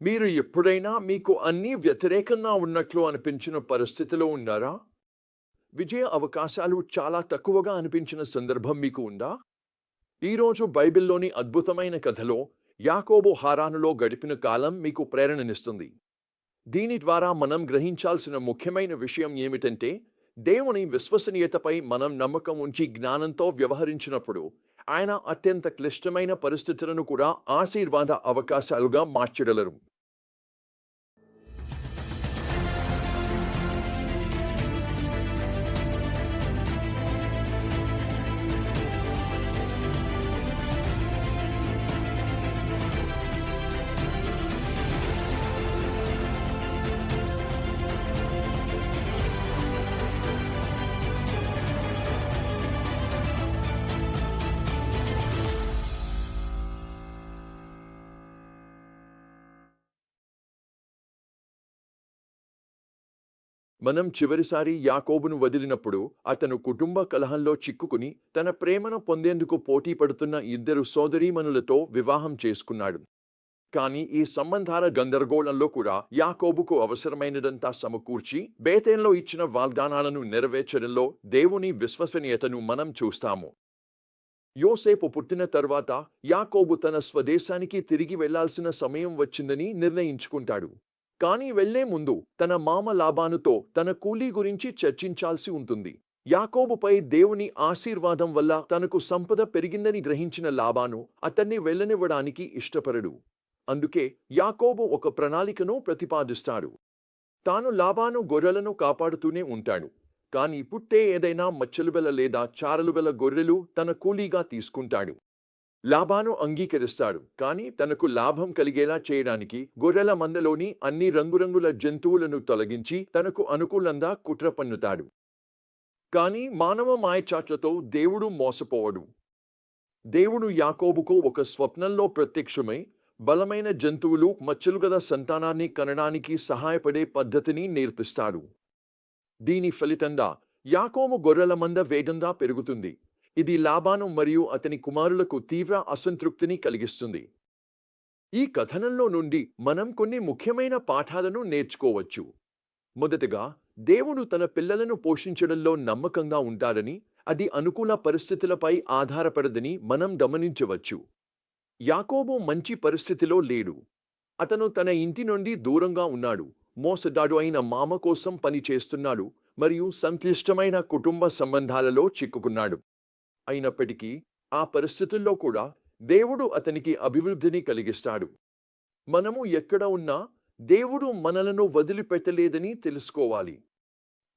మీరు ఎప్పుడైనా మీకు అన్నీ వ్యతిరేకంగా ఉన్నట్లు అనిపించిన పరిస్థితిలో ఉన్నారా? విజయ అవకాశాలు చాలా తక్కువగా అనిపించిన సందర్భం మీకు ఉందా? ఈరోజు బైబిల్లోని అద్భుతమైన కథలో యాకోబు హారానులో గడిపిన కాలం మీకు ప్రేరణనిస్తుంది. దీని ద్వారా మనం గ్రహించాల్సిన ముఖ్యమైన విషయం ఏమిటంటే దేవుని విశ్వసనీయతపై మనం నమ్మకం ఉంచి జ్ఞానంతో వ్యవహరించినప్పుడు ఆయన అత్యంత క్లిష్టమైన పరిస్థితులను కూడా ఆశీర్వాద అవకాశాలుగా మార్చగలరు. మనం చివరిసారి యాకోబును వదిలినప్పుడు అతను కుటుంబ కలహంలో చిక్కుకుని తన ప్రేమను పొందేందుకు పోటీ పడుతున్న ఇద్దరు సోదరీమణులతో వివాహం చేసుకున్నాడు. కానీ ఈ సంబంధాల గందరగోళంలో కూడా యాకోబుకు అవసరమైనదంతా సమకూర్చి బేతేన్లో ఇచ్చిన వాగ్దానాలను నెరవేర్చడంలో దేవుని విశ్వసనీయతను మనం చూస్తాము. యోసేపు పుట్టిన తర్వాత యాకోబు తన స్వదేశానికి తిరిగి వెళ్ళాల్సిన సమయం వచ్చిందని నిర్ణయించుకుంటాడు. కానీ వెళ్ళే ముందు తన మామ లాభానుతో తన కూలీ గురించి చర్చించాల్సి ఉంటుంది. యాకోబుపై దేవుని ఆశీర్వాదం వల్ల తనకు సంపద పెరిగిందని గ్రహించిన లాభాను అతన్ని వెళ్ళనివ్వడానికి ఇష్టపడడు. అందుకే యాకోబు ఒక ప్రణాళికను ప్రతిపాదిస్తాడు. తాను లాభాను గొర్రెలను కాపాడుతూనే ఉంటాడు. కానీ పుట్టే ఏదైనా మచ్చలుబెల లేదా చారలుబెల గొర్రెలు తన కూలీగా తీసుకుంటాడు. లాభాను అంగీకరిస్తాడు. కానీ తనకు లాభం కలిగేలా చేయడానికి గొర్రెల మందలోని అన్ని రంగురంగుల జంతువులను తొలగించి తనకు అనుకూలంగా కుట్ర పన్నుతాడు. కానీ మానవ మాయచాట్లతో దేవుడు మోసపోవడు. దేవుడు యాకోబుకు ఒక స్వప్నంలో ప్రత్యక్షమై బలమైన జంతువులు మచ్చలుగల సంతానాన్ని కనడానికి సహాయపడే పద్ధతిని నేర్పిస్తాడు. దీని ఫలితంగా యాకోబు గొర్రెల మంద వేగంగా పెరుగుతుంది. ఇది లాభాను మరియు అతని కుమారులకు తీవ్ర అసంతృప్తిని కలిగిస్తుంది. ఈ కథనంలో నుండి మనం కొన్ని ముఖ్యమైన పాఠాలను నేర్చుకోవచ్చు. మొదటగా దేవుడు తన పిల్లలను పోషించడంలో నమ్మకంగా ఉంటాడని అది అనుకూల పరిస్థితులపై ఆధారపడదని మనం గమనించవచ్చు. యాకోబు మంచి పరిస్థితిలో లేడు. అతను తన ఇంటి నుండి దూరంగా ఉన్నాడు. మోసదాడు అయిన మామ కోసం పని చేస్తున్నాడు మరియు సంక్లిష్టమైన కుటుంబ సంబంధాలలో చిక్కుకున్నాడు. అయినప్పటికీ ఆ పరిస్థితుల్లో కూడా దేవుడు అతనికి అభివృద్ధిని కలిగిస్తాడు. మనము ఎక్కడ ఉన్నా దేవుడు మనలను వదిలిపెట్టలేదని తెలుసుకోవాలి.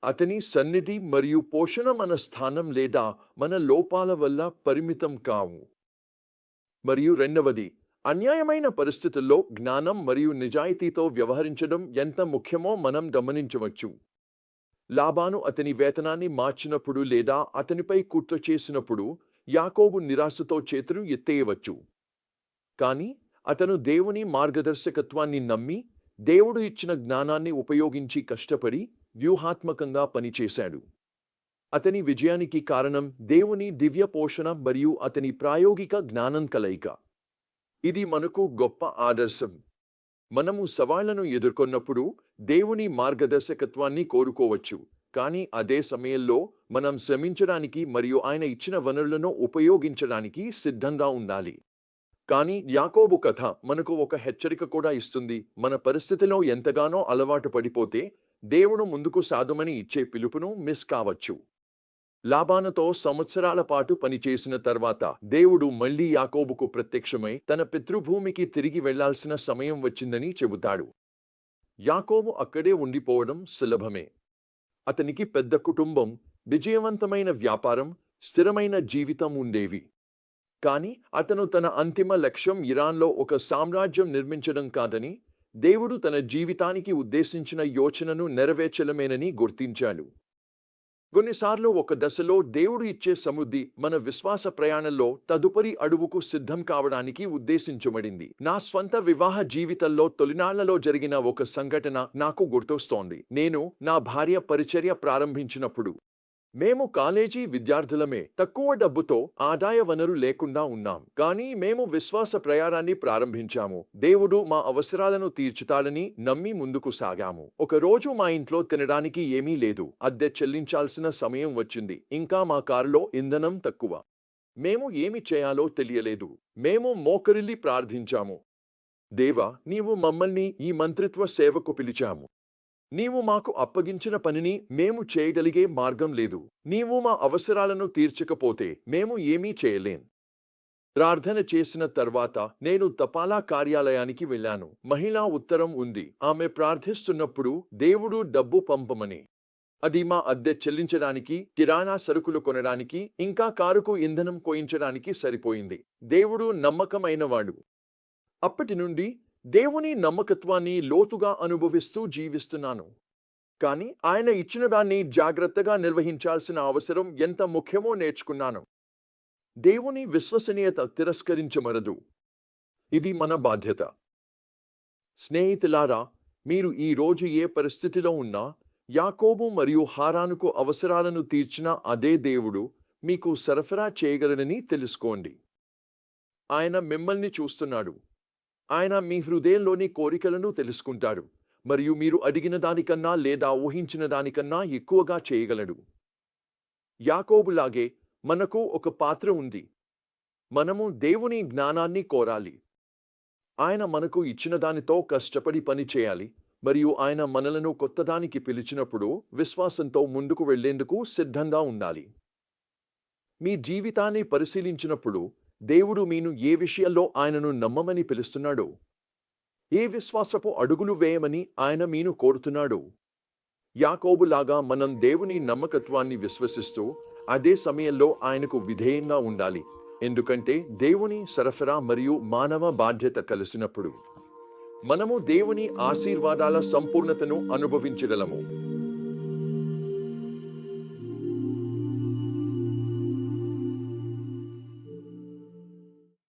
అతని సన్నిధి మరియు పోషణ మన స్థానం లేదా మన లోపాల వల్ల పరిమితం కావు. మరియు రెండవది అన్యాయమైన పరిస్థితుల్లో జ్ఞానం మరియు నిజాయితీతో వ్యవహరించడం ఎంత ముఖ్యమో మనం గమనించవచ్చు. లాబాను అతని వేతనాన్ని మార్చినప్పుడు లేదా అతనిపై కుట్ర చేసినప్పుడు యాకోబు నిరాశతో చేతులు ఎత్తేయవచ్చు. కానీ అతను దేవుని మార్గదర్శకత్వాన్ని నమ్మి దేవుడు ఇచ్చిన జ్ఞానాన్ని ఉపయోగించి కష్టపడి వ్యూహాత్మకంగా పనిచేశాడు. అతని విజయానికి కారణం దేవుని దివ్య పోషణ మరియు అతని ప్రాయోగిక జ్ఞానం కలయిక. ఇది మనకు గొప్ప ఆదర్శం. మనము సవాళ్ళను ఎదుర్కొన్నప్పుడు దేవుని మార్గదర్శకత్వాన్ని కోరుకోవచ్చు. కానీ అదే సమయంలో మనం శ్రమించడానికి మరియు ఆయన ఇచ్చిన వనరులను ఉపయోగించడానికి సిద్ధంగా ఉండాలి. కానీ యాకోబు కథ మనకు ఒక హెచ్చరిక కూడా ఇస్తుంది. మన పరిస్థితిలో ఎంతగానో అలవాటు పడిపోతే దేవుడు ముందుకు సాధుమని ఇచ్చే పిలుపును మిస్ కావచ్చు. లాభానతో సంవత్సరాల పాటు పనిచేసిన తర్వాత దేవుడు మళ్ళీ యాకోబుకు ప్రత్యక్షమై తన పితృభూమికి తిరిగి వెళ్ళాల్సిన సమయం వచ్చిందని చెబుతాడు. యాకోబు అక్కడే ఉండిపోవడం సులభమే. అతనికి పెద్ద కుటుంబం విజయవంతమైన వ్యాపారం స్థిరమైన జీవితం ఉండేవి. కానీ అతను తన అంతిమ లక్ష్యం ఇరాన్లో ఒక సామ్రాజ్యం నిర్మించడం కాదని దేవుడు తన జీవితానికి ఉద్దేశించిన యోచనను నెరవేర్చలమేనని గుర్తించాడు. కొన్నిసార్లు ఒక దశలో దేవుడు ఇచ్చే సముద్ది మన విశ్వాస ప్రయాణంలో తదుపరి అడుగుకు సిద్ధం కావడానికి ఉద్దేశించబడింది. నా స్వంత వివాహ జీవితంలో తొలినాళ్ళలో జరిగిన ఒక సంఘటన నాకు గుర్తొస్తోంది. నేను నా భార్య పరిచర్య ప్రారంభించినప్పుడు మేము కాలేజీ విద్యార్థులమే. తక్కువ డబ్బుతో ఆదాయ వనరు లేకుండా ఉన్నాం. కానీ మేము విశ్వాస ప్రయాణాన్ని ప్రారంభించాము. దేవుడు మా అవసరాలను తీర్చుతాడని నమ్మి ముందుకు సాగాము. ఒక రోజు మా ఇంట్లో తినడానికి ఏమీ లేదు. అద్దె చెల్లించాల్సిన సమయం వచ్చింది. ఇంకా మా కారులో ఇంధనం తక్కువ. మేము ఏమి చేయాలో తెలియలేదు. మేము మోకరిల్లి ప్రార్థించాము. దేవా నీవు మమ్మల్ని ఈ మంత్రిత్వ సేవకు పిలిచాము. నీవు మాకు అప్పగించిన పనిని మేము చేయగలిగే మార్గం లేదు. నీవు మా అవసరాలను తీర్చకపోతే మేము ఏమీ చేయలేం. ప్రార్థన చేసిన తర్వాత నేను తపాలా కార్యాలయానికి వెళ్ళాను. మహిళా ఉత్తరం ఉంది. ఆమె ప్రార్థిస్తున్నప్పుడు దేవుడు డబ్బు పంపమని. అది మా అద్దె చెల్లించడానికి కిరాణా సరుకులు కొనడానికి ఇంకా కారుకు ఇంధనం కోయించడానికి సరిపోయింది. దేవుడు నమ్మకమైనవాడు. అప్పటి నుండి దేవుని నమ్మకత్వాన్ని లోతుగా అనుభవిస్తూ జీవిస్తున్నాను. కానీ ఆయన ఇచ్చిన దాన్ని జాగ్రత్తగా నిర్వహించాల్సిన అవసరం ఎంత ముఖ్యమో నేర్చుకున్నాను. దేవుని విశ్వసనీయత తిరస్కరించమరదు. ఇది మన బాధ్యత. స్నేహితులారా మీరు ఈ రోజు ఏ పరిస్థితిలో ఉన్నా యాకోబు మరియు హారానుకు అవసరాలను తీర్చిన అదే దేవుడు మీకు సరఫరా చేయగలనని తెలుసుకోండి. ఆయన మిమ్మల్ని చూస్తున్నాడు. ఆయన మీ హృదయంలోని కోరికలను తెలుసుకుంటాడు మరియు మీరు అడిగిన దానికన్నా లేదా ఊహించిన దానికన్నా ఎక్కువగా చేయగలడు. యాకోబులాగే మనకు ఒక పాత్ర ఉంది. మనము దేవుని జ్ఞానాన్ని కోరాలి. ఆయన మనకు ఇచ్చిన దానితో కష్టపడి పని చేయాలి మరియు ఆయన మనలను కొత్తదానికి పిలిచినప్పుడు విశ్వాసంతో ముందుకు వెళ్ళేందుకు సిద్ధంగా ఉండాలి. మీ జీవితాన్ని పరిశీలించినప్పుడు దేవుడు మీను ఏ విషయాల్లో ఆయనను నమ్మమని పిలుస్తున్నాడో? ఏ విశ్వాసపు అడుగులు వేయమని ఆయన మీను కోరుతున్నాడో? యాకోబులాగా మనం దేవుని నమ్మకత్వాన్ని విశ్వసిస్తూ అదే సమయంలో ఆయనకు విధేయంగా ఉండాలి. ఎందుకంటే దేవుని సరఫరా మరియు మానవ బాధ్యత కలిసినప్పుడు మనము దేవుని ఆశీర్వాదాల సంపూర్ణతను అనుభవించగలము.